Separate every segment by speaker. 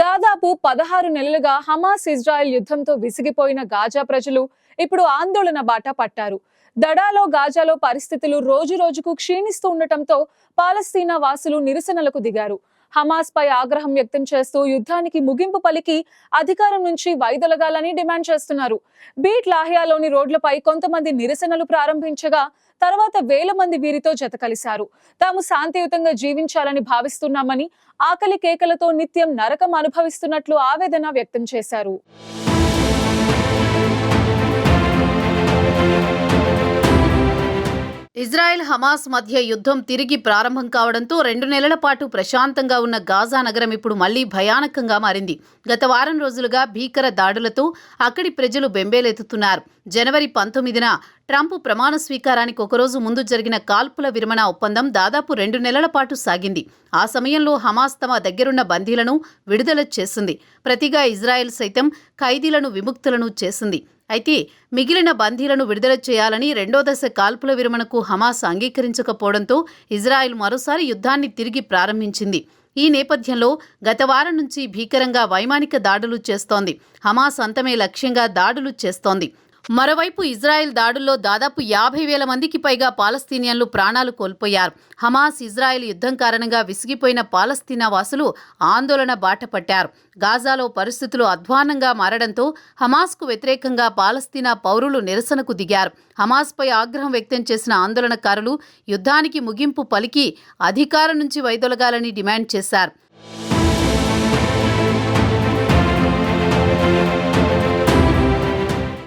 Speaker 1: దాదాపు పదహారు నెలలుగా హమాస్ ఇజ్రాయెల్ యుద్ధంతో విసిగిపోయిన గాజా ప్రజలు ఇప్పుడు ఆందోళన బాట పట్టారు. దడాలో గాజాలో పరిస్థితులు రోజు రోజుకు క్షీణిస్తూ ఉండటంతో పాలస్తీనా వాసులు నిరసనలకు దిగారు. హమాస్ పై ఆగ్రహం వ్యక్తం చేస్తూ యుద్ధానికి ముగింపు పలికి అధికారం నుంచి వైదొలగాలని డిమాండ్ చేస్తున్నారు. బీట్ లాహియాలోని రోడ్లపై కొంతమంది నిరసనలు ప్రారంభించగా తర్వాత వేల మంది వీరితో జత కలిశారు. తాము శాంతియుతంగా జీవించాలని భావిస్తున్నామని ఆకలి కేకలతో నిత్యం నరకం అనుభవిస్తున్నట్లు ఆవేదన వ్యక్తం చేశారు.
Speaker 2: ఇజ్రాయెల్ హమాస్ మధ్య యుద్ధం తిరిగి ప్రారంభం కావడంతో రెండు నెలల పాటు ప్రశాంతంగా ఉన్న గాజా నగరం ఇప్పుడు మళ్ళీ భయానకంగా మారింది. గత వారం రోజులుగా భీకర దాడులతో అక్కడి ప్రజలు బెంబేలెత్తుతున్నారు. జనవరి పంతొమ్మిదిన ట్రంప్ ప్రమాణ స్వీకారానికి ఒకరోజు ముందు జరిగిన కాల్పుల విరమణ ఒప్పందం దాదాపు రెండు నెలల పాటు సాగింది. ఆ సమయంలో హమాస్ తమ దగ్గరున్న బందీలను విడుదల చేసింది. ప్రతిగా ఇజ్రాయెల్ సైతం ఖైదీలను విముక్తులను చేసింది. అయితే మిగిలిన బందీలను విడుదల చేయాలని రెండో దశ కాల్పుల విరమణకు హమాస్ అంగీకరించకపోవడంతో ఇజ్రాయెల్ మరోసారి యుద్ధాన్ని తిరిగి ప్రారంభించింది. ఈ నేపథ్యంలో గత వారం నుంచి భీకరంగా వైమానిక దాడులు చేస్తోంది. హమాస్ అంతమే లక్ష్యంగా దాడులు చేస్తోంది. మరోవైపు ఇజ్రాయెల్ దాడుల్లో దాదాపు యాభై వేల మందికి పైగా పాలస్తీనియన్లు ప్రాణాలు కోల్పోయారు. హమాస్ ఇజ్రాయెల్ యుద్ధం కారణంగా విసిగిపోయిన పాలస్తీనా వాసులు ఆందోళన బాట పట్టారు గాజాలో పరిస్థితులు అధ్వానంగా మారడంతో హమాస్కు వ్యతిరేకంగా పాలస్తీనా పౌరులు నిరసనకు దిగారు. హమాస్పై ఆగ్రహం వ్యక్తం చేసిన ఆందోళనకారులు యుద్ధానికి ముగింపు పలికి అధికారం నుంచి వైదొలగాలని డిమాండ్ చేశారు.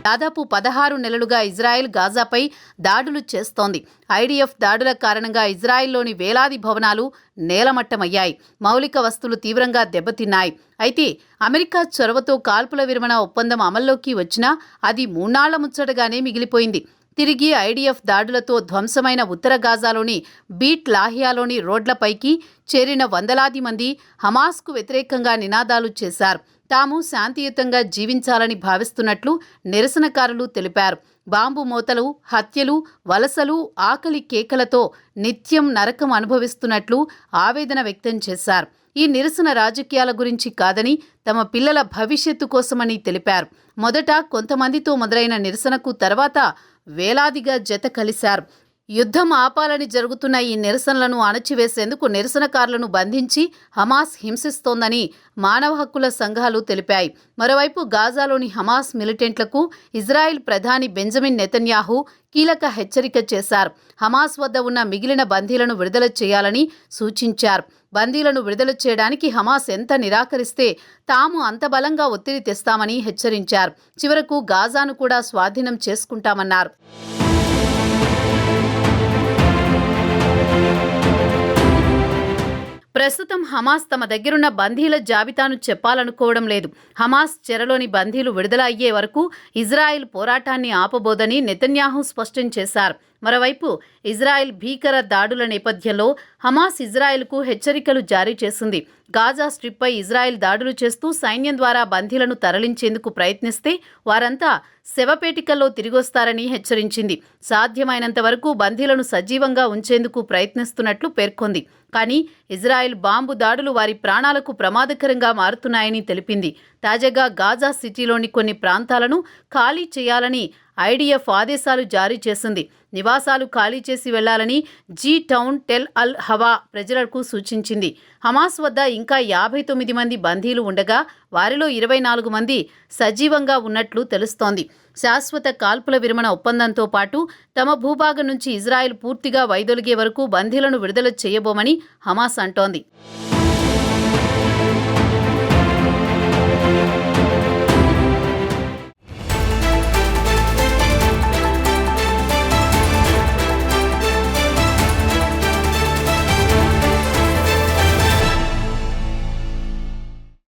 Speaker 2: దాదాపు పదహారు నెలలుగా ఇజ్రాయెల్ గాజాపై దాడులు చేస్తోంది. ఐడిఎఫ్ దాడుల కారణంగా ఇజ్రాయెల్లోని వేలాది భవనాలు నేలమట్టమయ్యాయి. మౌలిక వస్తువులు తీవ్రంగా దెబ్బతిన్నాయి. అయితే అమెరికా చొరవతో కాల్పుల విరమణ ఒప్పందం అమల్లోకి వచ్చినా అది మూన్నాళ్ళ ముచ్చటగానే మిగిలిపోయింది. తిరిగి ఐడిఎఫ్ దాడులతో ధ్వంసమైన ఉత్తర గాజాలోని బీట్ లాహియాలోని రోడ్లపైకి చేరిన వందలాది మంది హమాస్కు వ్యతిరేకంగా నినాదాలు చేశారు. తాము శాంతియుతంగా జీవించాలని భావిస్తున్నట్లు నిరసనకారులు తెలిపారు. బాంబు మోతలు హత్యలు వలసలు ఆకలి కేకలతో నిత్యం నరకం అనుభవిస్తున్నట్లు ఆవేదన వ్యక్తం చేశారు. ఈ నిరసన రాజకీయాల గురించి కాదని తమ పిల్లల భవిష్యత్తు కోసమని తెలిపారు. మొదట కొంతమందితో మొదలైన నిరసనకు తర్వాత వేలాదిగా జత కలిశారు. యుద్ధం ఆపాలని జరుగుతున్న ఈ నిరసనలను అణచివేసేందుకు నిరసనకారులను బంధించి హమాస్ హింసిస్తోందని మానవ హక్కుల సంఘాలు తెలిపాయి. మరోవైపు గాజాలోని హమాస్ మిలిటెంట్లకు ఇజ్రాయెల్ ప్రధాని బెంజమిన్ నెతన్యాహు కీలక హెచ్చరిక చేశారు. హమాస్ వద్ద ఉన్న మిగిలిన బందీలను విడుదల చేయాలని సూచించారు. బందీలను విడుదల చేయడానికి హమాస్ ఎంత నిరాకరిస్తే తాము అంత బలంగా ఒత్తిడి తెస్తామని హెచ్చరించారు. చివరకు గాజాను కూడా స్వాధీనం చేసుకుంటామన్నారు. ప్రస్తుతం హమాస్ తమ దగ్గరున్న బందీల జాబితాను చెప్పాలనుకోవడం లేదు. హమాస్ చెరలోని బందీలు విడుదల అయ్యే వరకు ఇజ్రాయెల్ పోరాటాన్ని ఆపబోదని నెతన్యాహు స్పష్టం చేశారు. మరోవైపు ఇజ్రాయెల్ భీకర దాడుల నేపథ్యంలో హమాస్ ఇజ్రాయెల్కు హెచ్చరికలు జారీ చేసింది. గాజా స్ట్రిప్పై ఇజ్రాయెల్ దాడులు చేస్తూ సైన్యం ద్వారా బందీలను తరలించేందుకు ప్రయత్నిస్తే వారంతా శవపేటికల్లో తిరిగొస్తారని హెచ్చరించింది. సాధ్యమైనంత వరకు బందీలను సజీవంగా ఉంచేందుకు ప్రయత్నిస్తున్నట్లు పేర్కొంది. కానీ ఇజ్రాయెల్ బాంబు దాడులు వారి ప్రాణాలకు ప్రమాదకరంగా మారుతున్నాయని తెలిపింది. తాజాగా గాజా సిటీలోని కొన్ని ప్రాంతాలను ఖాళీ చేయాలని ఐడిఎఫ్ ఆదేశాలు జారీ చేసింది. నివాసాలు ఖాళీ చేసి వెళ్ళాలని జీ టౌన్ టెల్ అల్ హవా ప్రజలకు సూచించింది. హమాస్ వద్ద ఇంకా యాభై తొమ్మిది మంది బందీలు ఉండగా వారిలో ఇరవై నాలుగు మంది సజీవంగా ఉన్నట్లు తెలుస్తోంది. శాశ్వత కాల్పుల విరమణ ఒప్పందంతో పాటు తమ భూభాగం నుంచి ఇజ్రాయెల్ పూర్తిగా వైదొలిగే వరకు బందీలను విడుదల చేయబోమని హమాస్ అంటోంది.